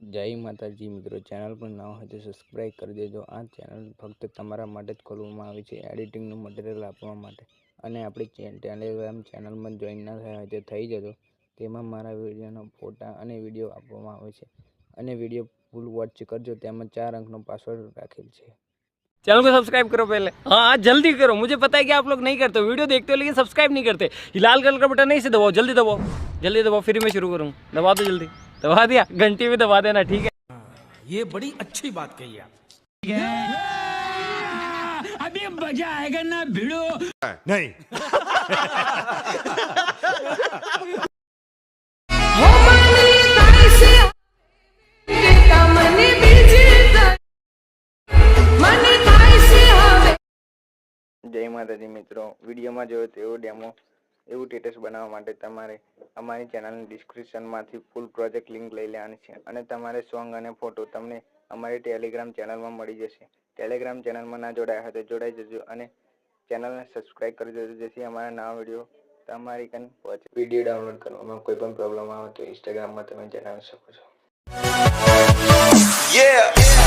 જય માતાજી મિત્રો ચેનલ પર નવા હોય તો સબસ્ક્રાઈબ કરી દેજો આ ચેનલ ફક્ત તમારા માટે જ ખોલવામાં આવી છે એડિટિંગનું મટીરિયલ આપવા માટે અને આપણી ટેલિગ્રામ ચેનલમાં જોઈન ના થયા હોય તો થઈ જજો તેમાં મારા વિડીયોનો ફોટા અને વિડીયો આપવામાં આવે છે અને વિડીયો ફૂલ વોચ કરજો તેમાં ચાર અંકનો પાસવર્ડ રાખેલ છે चैनल को सब्सक्राइब करो पहले हाँ हाँ जल्दी करो मुझे पता है कि आप लोग नहीं करते हो वीडियो देखते हो लेकिन सब्सक्राइब नहीं करते ये लाल कलर का बटन नहीं से दबाओ जल्दी दबाओ जल्दी दबाओ फिर मैं शुरू करूँ दबा दो जल्दी दबा दिया घंटी भी दबा देना ठीक है ये बड़ी अच्छी बात कही आप नहीं જય માતાજી મિત્રો વિડીયોમાં જોયો તેવો ડેમો એવું સ્ટેટસ બનાવવા માટે તમારે અમારી ચેનલની ડિસ્ક્રિપ્શનમાંથી ફૂલ પ્રોજેક્ટ લિંક લઈ લેવાની છે અને તમારે સોંગ અને ફોટો તમને અમારી ટેલિગ્રામ ચેનલમાં મળી જશે. ટેલિગ્રામ ચેનલમાં ના જોડાયા હોય તો જોડાઈ જજો અને ચેનલને સબસ્ક્રાઇબ કરી દેજો જેથી અમારા નવા વીડિયો તમારી કન પહોંચે. વીડિયો ડાઉનલોડ કરવામાં કોઈ પણ પ્રોબ્લેમ આવે તો ઇન્સ્ટાગ્રામમાં તમે જણાવી શકો છો. Yeah.